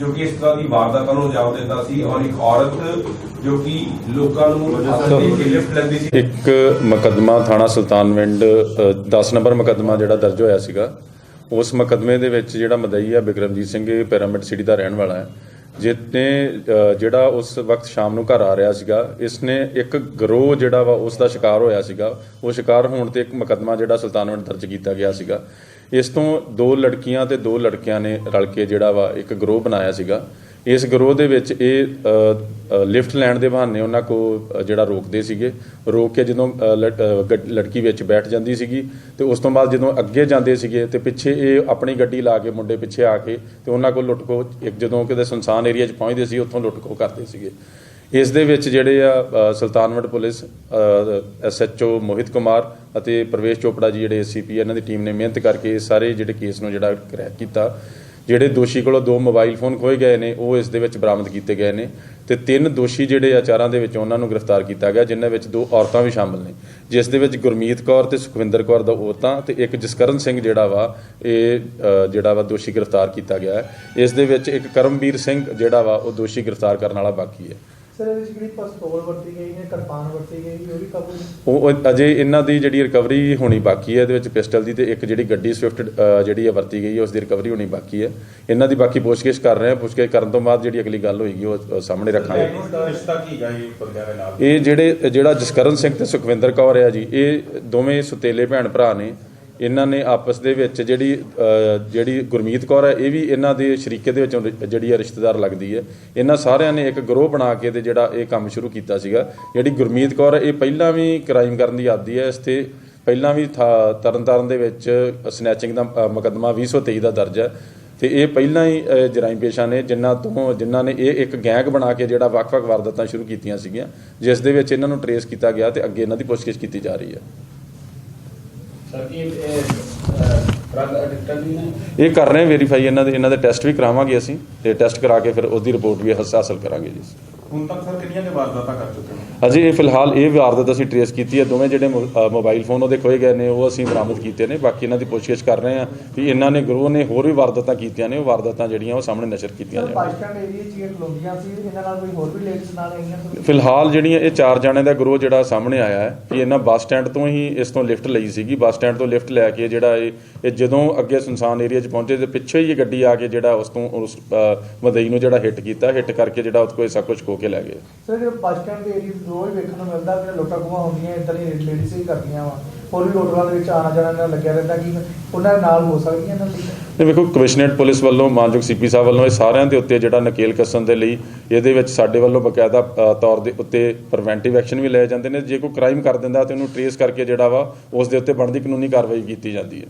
ਜੋ ਕਿ ਇਸ ਤਰ੍ਹਾਂ ਦੀ ਵਾਰਦਾਤਾਂ ਨੂੰ ਜਾਵ ਲੋਕਾਂ ਨੂੰ ਲਿਫਟ ਲੈਂਦੀ ਸੀ ਇੱਕ ਮੁਕਦਮਾ ਥਾਣਾ ਸੁਲਤਾਨਵਿੰਡ 10 ਨੰਬਰ ਮੁਕਦਮਾ ਜਿਹੜਾ ਦਰਜ ਹੋਇਆ ਸੀਗਾ ਉਸ ਮੁਕੱਦਮੇ ਦੇ ਵਿੱਚ ਜਿਹੜਾ ਮਦਈ ਆ ਬਿਕਰਮਜੀਤ ਸਿੰਘ, ਇਹ ਪਿਰਾਮਿਡ ਸਿਟੀ ਦਾ ਰਹਿਣ ਵਾਲਾ ਹੈ। ਜਿਸਨੇ ਜਿਹੜਾ ਉਸ ਵਕਤ ਸ਼ਾਮ ਨੂੰ ਘਰ ਆ ਰਿਹਾ ਸੀਗਾ, ਇਸਨੇ ਇੱਕ ਗਰੋਹ ਜਿਹੜਾ ਵਾ ਉਸ ਦਾ ਸ਼ਿਕਾਰ ਹੋਇਆ ਸੀਗਾ। ਉਹ ਸ਼ਿਕਾਰ ਹੋਣ ਤੇ ਇੱਕ ਮੁਕੱਦਮਾ ਜਿਹੜਾ ਸੁਲਤਾਨਵਿੰਡ ਦਰਜ ਕੀਤਾ ਗਿਆ ਸੀਗਾ। ਇਸ ਤੋਂ ਦੋ ਲੜਕੀਆਂ ਤੇ ਦੋ ਲੜਕਿਆਂ ਨੇ ਰਲ ਕੇ ਜਿਹੜਾ ਵਾ ਇੱਕ ਗਰੋਹ ਬਣਾਇਆ ਸੀਗਾ। ਇਸ ਗਰੋਹ ਦੇ ਵਿੱਚ ਇਹ ਲਿਫਟ ਲੈਣ ਦੇ ਬਹਾਨੇ ਉਹਨਾਂ ਕੋ ਜਿਹੜਾ ਰੋਕਦੇ ਸੀਗੇ ਰੋਕ ਕੇ ਜਦੋਂ ਅ, ਲ- ਲੜਕੀ ਵਿੱਚ ਬੈਠ ਜਾਂਦੀ ਸੀਗੀ ਤੇ ਉਸ ਤੋਂ ਬਾਅਦ ਜਦੋਂ ਅੱਗੇ ਜਾਂਦੇ ਸੀਗੇ ਤੇ ਪਿੱਛੇ ਇਹ ਆਪਣੀ ਗੱਡੀ ਲਾ ਕੇ ਮੁੰਡੇ ਪਿੱਛੇ ਆ ਕੇ ਤੇ ਉਹਨਾਂ ਕੋਲ ਲੁੱਟ ਖੋ ਇੱਕ ਜਦੋਂ ਕਿਤੇ ਸੁਨਸਾਨ ਏਰੀਆ 'ਚ ਪਹੁੰਚਦੇ ਸੀ ਉੱਥੋਂ ਲੁੱਟ ਖੋ ਕਰਦੇ ਸੀਗੇ। ਇਸ ਦੇ ਵਿੱਚ ਜਿਹੜੇ ਆ ਅ, ਸੁਲਤਾਨਵਿੰਡ ਪੁਲਿਸ ਐਸਐਚਓ ਮੋਹਿਤ ਕੁਮਾਰ ਅਤੇ ਪ੍ਰਵੇਸ਼ ਚੋਪੜਾ ਜੀ ਜਿਹੜੇ ਸੀਪੀ ਇਹਨਾਂ ਦੀ ਟੀਮ ਨੇ ਮਿਹਨਤ ਕਰਕੇ ਇਹ ਸਾਰੇ ਜਿਹੜੇ ਕੇਸ ਨੂੰ ਜਿਹੜਾ ਕਰੈਕ ਕੀਤਾ। ਜਿਹੜੇ ਦੋਸ਼ੀ ਕੋਲੋਂ ਦੋ ਮੋਬਾਈਲ ਫੋਨ ਖੋਏ ਗਏ ਨੇ, ਉਹ ਇਸ ਦੇ ਵਿੱਚ ਬਰਾਮਦ ਕੀਤੇ ਗਏ ਨੇ ਤੇ ਤਿੰਨ ਦੋਸ਼ੀ ਜਿਹੜੇ ਆ ਦੇ ਵਿੱਚ ਉਹਨਾਂ ਨੂੰ ਗ੍ਰਿਫਤਾਰ ਕੀਤਾ ਗਿਆ, ਜਿਨ੍ਹਾਂ ਵਿੱਚ ਦੋ ਔਰਤਾਂ ਵੀ ਸ਼ਾਮਲ ਨੇ। ਜਿਸ ਦੇ ਵਿੱਚ ਗੁਰਮੀਤ ਕੌਰ ਤੇ ਸੁਖਵਿੰਦਰ ਕੌਰ ਦਾ ਔਰਤਾਂ ਤੇ ਇੱਕ ਜਸਕਰਨ ਸਿੰਘ ਜਿਹੜਾ ਵਾ, ਇਹ ਜਿਹੜਾ ਵਾ ਦੋਸ਼ੀ ਗ੍ਰਿਫਤਾਰ ਕੀਤਾ ਗਿਆ ਹੈ। ਇਸ ਦੇ ਵਿੱਚ ਇੱਕ ਕਰਮਵੀਰ ਸਿੰਘ ਜਿਹੜਾ ਵਾ, ਉਹ ਦੋਸ਼ੀ ਗ੍ਰਿਫਤਾਰ ਕਰਨ ਵਾਲਾ ਬਾਕੀ ਹੈ। ਸਰ ਇਹਦੇ ਵਿੱਚ ਜਿਹੜੀ ਪਿਸਤੌਲ ਵਰਤੀ ਗਈ ਹੈ ਕਿਰਪਾਨ ਵਰਤੀ ਗਈ ਉਹ ਵੀ ਕਾਬੂ ਨਹੀਂ? ਉਹ ਉਹ ਅਜੇ ਇਹਨਾਂ ਦੀ ਜਿਹੜੀ ਰਿਕਵਰੀ ਹੋਣੀ ਬਾਕੀ ਹੈ ਇਹਦੇ ਵਿੱਚ ਪਿਸਟਲ ਦੀ ਤੇ ਇੱਕ ਜਿਹੜੀ ਗੱਡੀ ਸਵਿਫਟ ਜਿਹੜੀ ਹੈ ਵਰਤੀ ਗਈ ਹੈ ਉਸ ਦੀ ਰਿਕਵਰੀ ਹੋਣੀ ਬਾਕੀ ਹੈ। ਇਹਨਾਂ ਦੀ ਬਾਕੀ ਪੁੱਛਗਿੱਛ ਕਰ ਰਹੇ ਹਾਂ ਪੁੱਛਗਿੱਛ ਕਰਨ ਤੋਂ ਬਾਅਦ ਜਿਹੜੀ ਅਗਲੀ ਗੱਲ ਹੋਏਗੀ ਉਹ ਸਾਹਮਣੇ ਰੱਖਾਂਗੇ। ਰਿਸ਼ਤਾ ਕੀ ਗਾ ਇਹ ਬੰਦਿਆਂ ਦੇ ਨਾਲ? ਇਹ ਜਿਹੜੇ ਜਿਹੜਾ ਜਸਕਰਨ ਸਿੰਘ ਤੇ ਸੁਖਵਿੰਦਰ ਕੌਰ ਹੈ ਜੀ ਇਹ ਦੋਵੇਂ ਸੁਤੇਲੇ ਭੈਣ ਭਰਾ ਨੇ। ਇਹਨਾਂ ਨੇ ਆਪਸ ਦੇ ਵਿੱਚ ਜਿਹੜੀ ਜਿਹੜੀ ਗੁਰਮੀਤ ਕੌਰ ਹੈ ਇਹ ਵੀ ਇਹਨਾਂ ਦੇ ਸ਼ਰੀਕੇ ਦੇ ਵਿੱਚੋਂ ਜਿਹੜੀ ਹੈ ਰਿਸ਼ਤੇਦਾਰ ਲੱਗਦੀ ਹੈ। ਇਹਨਾਂ ਸਾਰਿਆਂ ਨੇ ਇੱਕ ਗਰੋਹ ਬਣਾ ਕੇ ਤੇ ਜਿਹੜਾ ਇਹ ਕੰਮ ਸ਼ੁਰੂ ਕੀਤਾ ਸੀਗਾ। ਜਿਹੜੀ ਗੁਰਮੀਤ ਕੌਰ ਹੈ ਇਹ ਪਹਿਲਾਂ ਵੀ ਕ੍ਰਾਈਮ ਕਰਨ ਦੀ ਆਦੀ ਹੈ ਇਸ ਤੇ। ਪਹਿਲਾਂ ਵੀ ਥਾ- ਤਰਨਤਾਰਨ ਦੇ ਵਿੱਚ ਸਨੈਚਿੰਗ ਦਾ ਅ, ਮੁਕੱਦਮਾ 2023 ਦਾ ਦਰਜ ਹੈ। ਤੇ ਇਹ ਪਹਿਲਾਂ ਹੀ ਜਰਾਇਮ ਜਰਾਈਮ ਪੇਸ਼ਾ ਨੇ ਜਿਨ੍ਹਾਂ ਤੋਂ ਜਿਨ੍ਹਾਂ ਨੇ ਇਹ ਇੱਕ ਗੈਂਗ ਬਣਾ ਕੇ ਜਿਹੜਾ ਵੱਖ-ਵੱਖ ਵਾਰਦਾਤਾਂ ਸ਼ੁਰੂ ਕੀਤੀਆਂ ਸੀਗੀਆਂ ਜਿਸ ਦੇ ਵਿੱਚ ਇਹਨਾਂ ਨੂੰ ਟਰੇਸ ਕੀਤਾ ਗਿਆ ਤੇ ਅੱਗੇ ਇਹਨਾਂ ਦੀ ਪੁੱਛਗਿੱਛ ਕੀਤੀ ਜਾ ਰਹੀ ਹੈ। ਇਹ ਕਰ ਰਹੇ ਵੈਰੀਫਾਈ ਇਹਨਾਂ ਦੇ ਇਹਨਾਂ ਦੇ ਟੈਸਟ ਵੀ ਕਰਾਵਾਂਗੇ ਅਸੀਂ ਤੇ ਟੈਸਟ ਕਰਾ ਕੇ ਫਿਰ ਉਹਦੀ ਰਿਪੋਰਟ ਵੀ ਹਾਸਲ ਕਰਾਂਗੇ ਜੀ। ਹੁਣ ਤੱਕ ਸਰ ਕਿੰਨੀਆਂ ਦੇ ਵਾਰਦਾਤਾਂ ਕਰ ਚੁੱਕੇ ਹੋ ਅਜੇ ਇਹ ਫਿਲਹਾਲ ਇਹ ਵਾਰਦਾਤ ਅਸੀਂ ਟਰੇਸ ਕੀਤੀ ਹੈ ਦੋਵੇਂ ਜਿਹੜੇ ਮੋਬਾਈਲ ਫੋਨ ਉਹਦੇ ਖੋਏ ਗਏ ਨੇ ਉਹ ਅਸੀਂ ਬਰਾਮਦ ਕੀਤੇ ਨੇ ਬਾਕੀ ਇਹਨਾਂ ਦੀ ਪੁੱਛਗਿੱਛ ਕਰ ਰਹੇ ਹਾਂ ਵੀ ਇਹਨਾਂ ਨੇ ਗਰੋਹ ਨੇ ਹੋਰ ਵੀ ਵਾਰਦਾਤਾਂ ਕੀਤੀਆਂ ਨੇ ਉਹ ਵਾਰਦਾਤਾਂ ਜਿਹੜੀਆਂ ਉਹ ਸਾਹਮਣੇ ਨਸ਼ਰ ਕੀਤੀਆਂ ਬੱਸ ਸਟੈਂਡ ਏਰੀਆ 'ਚ ਇਹ ਖਲੋਂਦੀਆਂ ਸੀ ਇਹਨਾਂ ਨਾਲ ਕੋਈ ਹੋਰ ਵੀ ਲੇਡੀਜ਼ ਨਾਲ ਆਈਆਂ ਸੀ ਫਿਲਹਾਲ ਜਿਹੜੀਆਂ ਇਹ ਚਾਰ ਜਣੇ ਦਾ ਗਰੋਹ ਜਿਹੜਾ ਸਾਹਮਣੇ ਆਇਆ ਹੈ ਕਿ ਇਹਨਾਂ ਬੱਸ ਸਟੈਂਡ ਤੋਂ ਹੀ ਇਸ ਤੋਂ ਲਿਫਟ ਲਈ ਸੀਗੀ ਬੱਸ ਸਟੈਂਡ ਤੋਂ ਲਿਫਟ ਲੈ ਕੇ ਜਿਹੜਾ ਇਹ ਇਹ ਜਦੋਂ ਅੱਗੇ ਸੁਨਸਾਨ ਏਰੀਆ 'ਚ ਪਹੁੰਚੇ ਤੇ ਪਿੱਛੇ ਹੀ ਇਹ ਗੱਡੀ ਆ ਕੇ ਜਿਹੜਾ ਉਸ ਤੋਂ ਉਸ ਮਦਈ ਨੂੰ ਜਿਹੜਾ ਹਿੱਟ ਕੀਤਾ ਹਿੱਟ ਕਰਕੇ ਜਿਹੜਾ ਉਸ ਕੋਲ ਸਭ ਕੁਝ ਖੋ ਕੇ ਲੈ ਗਏ। ਸਰ ਜਿਹੜਾ ਬੱਸ ਸਟੈਂਡ ਦੇ ਏਰੀਆ ਰੋਜ਼ ਵੇਖਣ ਨੂੰ ਮਿਲਦਾ ਕਿ ਲੋਟਾ ਗੁਮਾ ਹੁੰਦੀਆਂ ਇਦਾਂ ਦੀ ਲੇਡੀਜ਼ ਹੀ ਕਰਦੀਆਂ ਵਾ। ਹੋਰ ਵੀ ਹੋਟਲਾਂ ਦੇ ਵਿੱਚ ਆਣਾ ਜਾਣਾ ਲੱਗਿਆ ਰਹਿੰਦਾ ਕਿ ਉਹਨਾਂ ਨਾਲ ਹੋ ਸਕਦੀਆਂ ਇਹਨਾਂ ਦੀ? ਤੇ ਵੇਖੋ ਕਮਿਸ਼ਨਰੇਟ ਪੁਲਿਸ ਵੱਲੋਂ ਮਾਨਯੋਗ ਸੀਪੀ ਸਾਹਿਬ ਵੱਲੋਂ ਇਹ ਸਾਰਿਆਂ ਦੇ ਉੱਤੇ ਜਿਹੜਾ ਨਕੇਲ ਕੱਸਣ ਦੇ ਲਈ ਇਹਦੇ ਵਿੱਚ ਸਾਡੇ ਵੱਲੋਂ ਬਕਾਇਦਾ ਤੌਰ ਦੇ ਉੱਤੇ ਪ੍ਰੀਵੈਂਟਿਵ ਐਕਸ਼ਨ ਵੀ ਲਏ ਜਾਂਦੇ ਨੇ। ਜੇ ਕੋਈ ਕ੍ਰਾਈਮ ਕਰ ਦਿੰਦਾ ਤੇ ਉਹਨੂੰ ਟਰੇਸ ਕਰਕੇ ਜਿਹੜਾ ਵਾ ਉਸ ਦੇ ਉੱਤੇ ਬਣਦੀ ਕਾਨੂੰਨੀ ਕਾਰਵਾਈ ਕੀਤੀ ਜਾਂਦੀ ਹੈ।